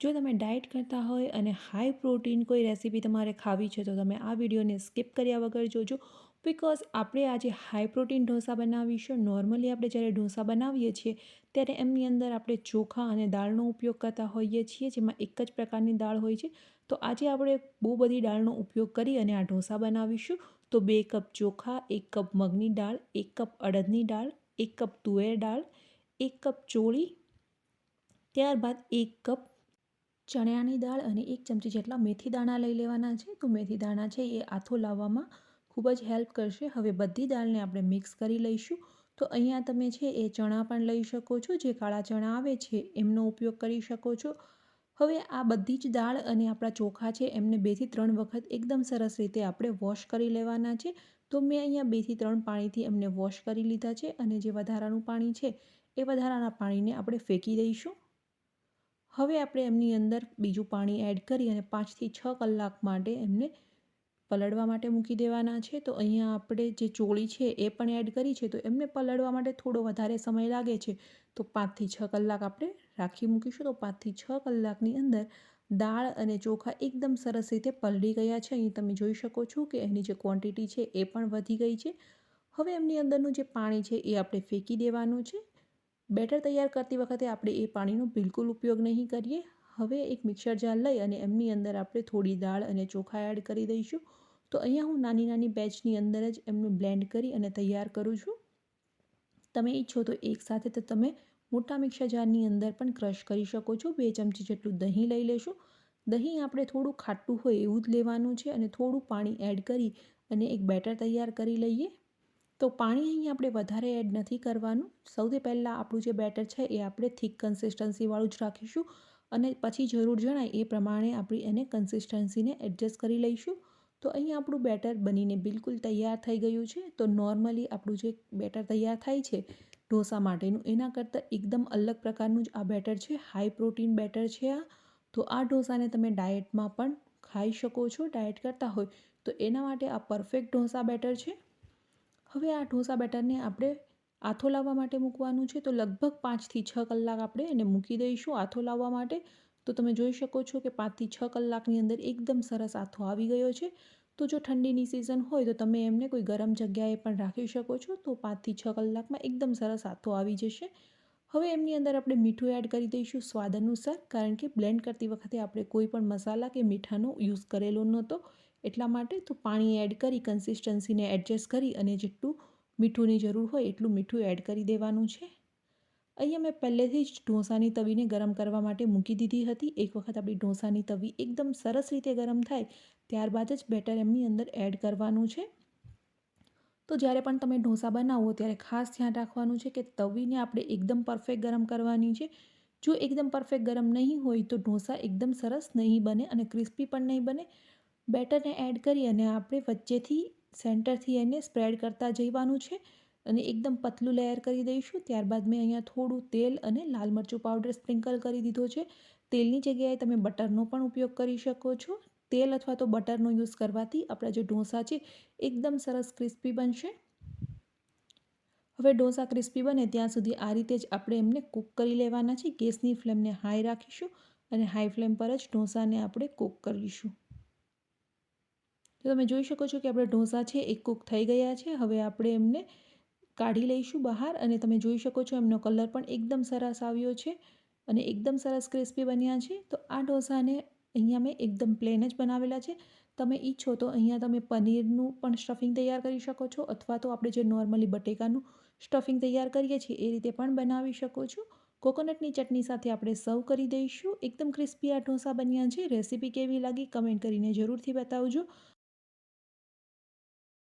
જો તમે ડાયટ કરતા હોય અને હાઈ પ્રોટીન કોઈ રેસીપી તમારે ખાવી છે, તો તમે આ વિડીયોને સ્કીપ કર્યા વગર જોજો. બિકોઝ આપણે આજે હાઈ પ્રોટીન ઢોસા બનાવીશું નોર્મલી આપણે જ્યારે ઢોસા બનાવીએ છીએ, ત્યારે એમની અંદર આપણે ચોખા અને દાળનો ઉપયોગ કરતા હોઈએ છીએ, જેમાં એક જ પ્રકારની દાળ હોય છે. તો આજે આપણે બહુ બધી દાળનો ઉપયોગ કરી અને આ ઢોસા બનાવીશું. તો બે કપ ચોખા, એક કપ મગની દાળ, એક કપ અડદની દાળ, એક કપ તુવેર દાળ, એક કપ ચોળી, ત્યારબાદ એક કપ ચણાની દાળ અને એક ચમચી જેટલા મેથી દાણા લઈ લેવાના છે. તો મેથી દાણા છે એ આથો લાવવામાં ખૂબ જ હેલ્પ કરશે. હવે બધી દાળને આપણે મિક્સ કરી લઈશું. તો અહીંયા તમે છે એ ચણા પણ લઈ શકો છો. જે કાળા ચણા આવે છે એમનો ઉપયોગ કરી શકો છો. હવે આ બધી જ દાળ અને આપણા ચોખા છે એમને બેથી ત્રણ વખત એકદમ સરસ રીતે આપણે વોશ કરી લેવાના છે. તો મેં અહીંયા બેથી ત્રણ પાણીથી એમને વોશ કરી લીધા છે અને જે વધારાનું પાણી છે એ વધારાના પાણીને આપણે ફેંકી દઈશું. હવે આપણે એમની અંદર બીજું પાણી એડ કરી અને પાંચથી છ કલાક માટે એમને પલળવા માટે મૂકી દેવાના છે. તો અહીંયા આપણે જે ચોળી છે એ પણ એડ કરી છે. તો એમને પલળવા માટે થોડો વધારે સમય લાગે છે. તો પાંચથી છ કલાક આપણે રાખી મૂકીશું. તો પાંચથી છ કલાકની અંદર દાળ અને ચોખા એકદમ સરસ રીતે પલળી ગયા છે. અહીં તમે જોઈ શકો છો કે એની જે ક્વોન્ટિટી છે એ પણ વધી ગઈ છે. હવે એમની અંદરનું જે પાણી છે એ આપણે ફેંકી દેવાનું છે. બેટર તૈયાર કરતી વખતે આપણે એ પાણીનો બિલકુલ ઉપયોગ નહીં કરીએ. હવે એક મિક્સર જાર લઈ અને એમની અંદર આપણે થોડી દાળ અને ચોખા એડ કરી દઈશું. તો અહીંયા હું નાની નાની બેચની અંદર જ એમનું બ્લેન્ડ કરી અને તૈયાર કરું છું. તમે ઈચ્છો તો એકસાથે તો તમે મોટા મિક્સર જારની અંદર પણ ક્રશ કરી શકો છો. બે ચમચી જેટલું દહીં લઈ લેશું. દહીં આપણે થોડું ખાટું હોય એવું જ લેવાનું છે અને થોડું પાણી એડ કરી અને એક બેટર તૈયાર કરી લઈએ. તો પાણી અહીં આપણે વધારે એડ નથી કરવાનું. સૌથી પહેલાં આપણું જે બેટર છે એ આપણે થીક કન્સિસ્ટન્સીવાળું જ રાખીશું અને પછી જરૂર જણાય એ પ્રમાણે આપણી એને કન્સિસ્ટન્સીને એડજસ્ટ કરી લઈશું. તો અહીં આપણું બેટર બનીને બિલકુલ તૈયાર થઈ ગયું છે. તો નોર્મલી આપણું જે બેટર તૈયાર થાય છે ઢોસા માટેનું, એના કરતાં એકદમ અલગ પ્રકારનું જ આ બેટર છે. હાઈ પ્રોટીન બેટર છે આ. તો આ ઢોસાને તમે ડાયટમાં પણ ખાઈ શકો છો ડાયટ કરતા હોય. તો એના માટે આ પરફેક્ટ ઢોસા બેટર છે. હવે આ ઢોસા બેટરને આપણે આથો લાવવા માટે મૂકવાનું છે, તો લગભગ પાંચથી છ કલાક આપણે એને મૂકી દઈશું આથો લાવવા માટે. તો તમે જોઈ શકો છો કે પાંચથી છ કલાકની અંદર એકદમ સરસ આથો આવી ગયો છે. તો જો ઠંડીની સિઝન હોય તો તમે એમને કોઈ ગરમ જગ્યાએ પણ રાખી શકો છો, તો પાંચથી છ કલાકમાં એકદમ સરસ આથો આવી જશે. હવે એમની અંદર આપણે મીઠું એડ કરી દઈશું સ્વાદ અનુસાર, કારણ કે બ્લેન્ડ કરતી વખતે આપણે કોઈ પણ મસાલા કે મીઠાનો યુઝ કરેલો નહોતો. એટલા માટે તો પાણી એડ કરી કન્સિસ્ટન્સીને એડજસ્ટ કરી અને જેટલું મીઠુંની જરૂર હોય એટલું મીઠું એડ કરી દેવાનું છે. અહીંયા મેં પહેલેથી જ ઢોસાની તવીને ગરમ કરવા માટે મૂકી દીધી હતી. એક વખત આપણી ઢોસાની તવી એકદમ સરસ રીતે ગરમ થાય, ત્યારબાદ જ બેટર એમની અંદર એડ કરવાનું છે. તો જ્યારે પણ તમે ઢોસા બનાવો, ત્યારે ખાસ ધ્યાન રાખવાનું છે કે તવીને આપણે એકદમ પરફેક્ટ ગરમ કરવાની છે. જો એકદમ પરફેક્ટ ગરમ નહીં હોય, તો ઢોસા એકદમ સરસ નહીં બને અને ક્રિસ્પી પણ નહીં બને. બેટરને એડ કરી અને આપણે વચ્ચેથી સેન્ટરથી એને સ્પ્રેડ કરતા જવાનું છે અને એકદમ પતલું લેયર કરી દઈશું. ત્યારબાદ મેં અહીંયા થોડું તેલ અને લાલ મરચું પાવડર સ્પ્રિંકલ કરી દીધો છે. તેલની જગ્યાએ તમે બટરનો પણ ઉપયોગ કરી શકો છો. તેલ અથવા તો બટરનો યુઝ કરવાથી આપણા જે ઢોસા છે, એકદમ સરસ ક્રિસ્પી બનશે. હવે ઢોસા ક્રિસ્પી બને ત્યાં સુધી આ રીતે જ આપણે એમને કૂક કરી લેવાના છે. ગેસની ફ્લેમને હાઈ રાખીશું અને હાઈ ફ્લેમ પર જ ઢોસાને આપણે કૂક કરીશું. તો તમે જોઈ શકો છો કે આપણે ઢોસા છે એ કૂક થઈ ગયા છે. હવે આપણે એમને કાઢી લઈશું બહાર અને તમે જોઈ શકો છો એમનો કલર પણ એકદમ સરસ આવ્યો છે અને એકદમ સરસ ક્રિસ્પી બન્યા છે. તો આ ઢોસાને અહીંયા મેં એકદમ પ્લેન જ બનાવેલા છે. તમે ઈચ્છો તો અહીંયા તમે પનીરનું પણ સ્ટફિંગ તૈયાર કરી શકો છો અથવા તો આપણે જે નોર્મલી બટેકાનું સ્ટફિંગ તૈયાર કરીએ છીએ એ રીતે પણ બનાવી શકો છો. કોકોનટની ચટણી સાથે આપણે સર્વ કરી દઈશું. એકદમ ક્રિસ્પી આ ઢોસા બન્યા છે. રેસીપી કેવી લાગી કમેન્ટ કરીને જરૂરથી બતાવજો.